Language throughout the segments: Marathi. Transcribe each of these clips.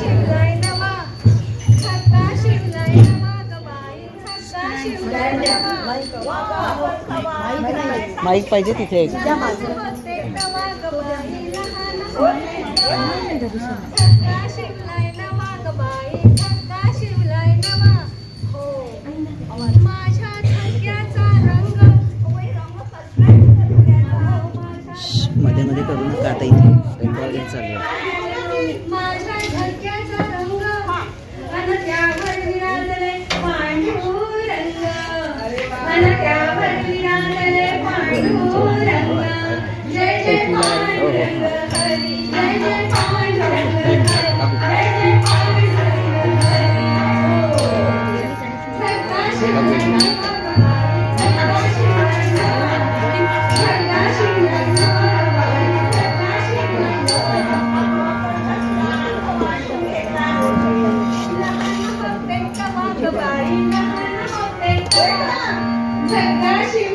शिवलाय नवा शिवलाय नवा गबाई शिवलाय नवा माईक पाहिजे तिथे एक. शिवलाय नवा गबाई शिवलाय नवा हो माझ्या रंगमध्ये मध्ये करू नका आता इथे रेकॉर्डिंग चालू आहे. जय जय पांडुरंग हरी जय जय पांडुरंग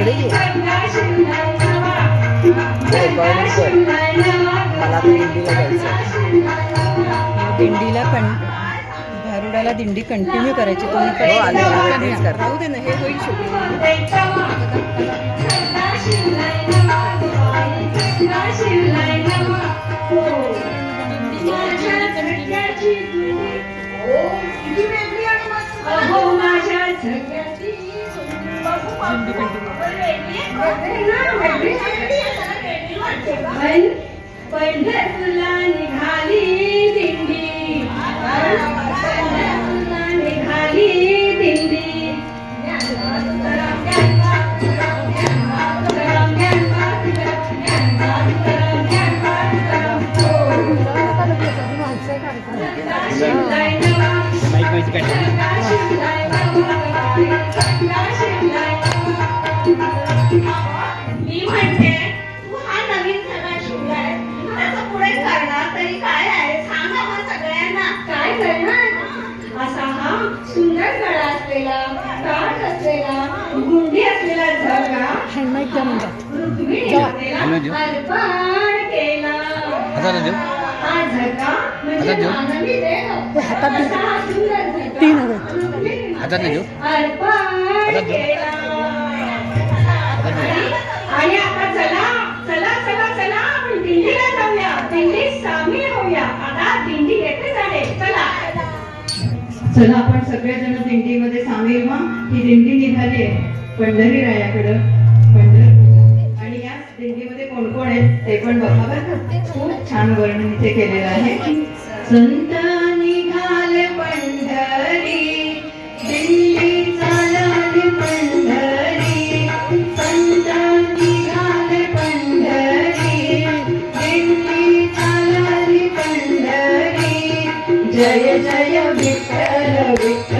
इकडे ये. मला दिंडीला जायचं. दिंडीला भारुडाला दिंडी कंटिन्यू करायची तुम्ही हो. राहू दे ना हे होईल शूटिंग सदा शिवलाय निघाली. असलेला काठ असलेला गुंडी असलेला अर्पण केला. हा झगा म्हणजे झगा तीन. अर्पण केला. आणि आता चला चला चला चला आपण दिंडीला जाऊया. दिंडीत सामील होऊया. आता दिंडी येते जाणे चला. चला आपण सगळेजण दिंडीमध्ये सामील व्हा. ही दिंडी निघाली आहे पंढरी रायाकडं पंढर आणि या दिंडीमध्ये कोण कोण आहेत ते पण बघा बरं खूप छान वर्णन इथे केलेलं आहे. संत Thank you.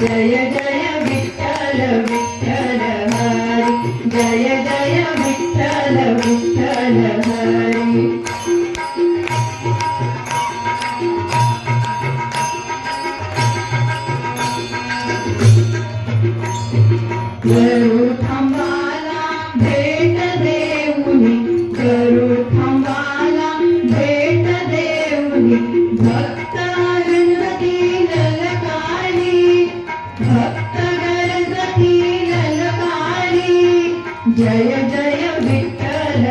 Jai Jai Vitthal Vitthal Hari Jai Jai Vitthal Vitthal Hari Yeah. Jai Jai Vitthal